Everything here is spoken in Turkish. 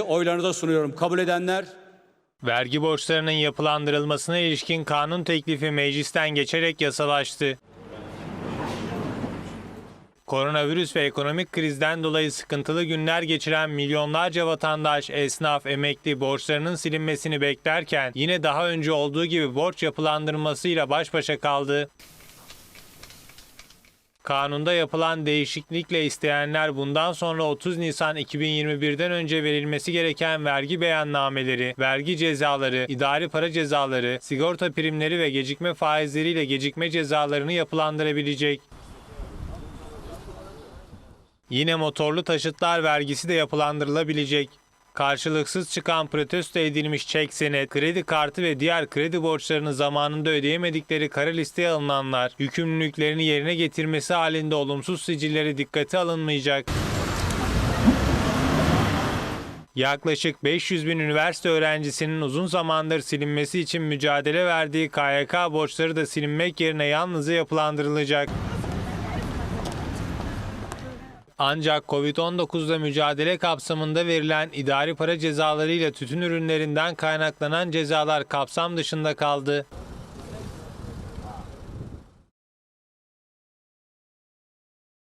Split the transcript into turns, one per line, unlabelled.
Oylarınıza sunuyorum. Kabul edenler,
Vergi borçlarının yapılandırılmasına ilişkin kanun teklifi meclisten geçerek yasalaştı. Koronavirüs ve ekonomik krizden dolayı sıkıntılı günler geçiren milyonlarca vatandaş, esnaf, emekli borçlarının silinmesini beklerken yine daha önce olduğu gibi borç yapılandırmasıyla baş başa kaldı. Kanunda yapılan değişiklikle isteyenler bundan sonra 30 Nisan 2021'den önce verilmesi gereken vergi beyannameleri, vergi cezaları, idari para cezaları, sigorta primleri ve gecikme faizleriyle gecikme cezalarını yapılandırabilecek. Yine motorlu taşıtlar vergisi de yapılandırılabilecek. Karşılıksız çıkan protesto edilmiş çek senet, kredi kartı ve diğer kredi borçlarını zamanında ödeyemedikleri kara listeye alınanlar, yükümlülüklerini yerine getirmesi halinde olumsuz sicilleri dikkate alınmayacak. Yaklaşık 500 bin üniversite öğrencisinin uzun zamandır silinmesi için mücadele verdiği KYK borçları da silinmek yerine yalnızca yapılandırılacak. Ancak Covid-19'la mücadele kapsamında verilen idari para cezalarıyla tütün ürünlerinden kaynaklanan cezalar kapsam dışında kaldı.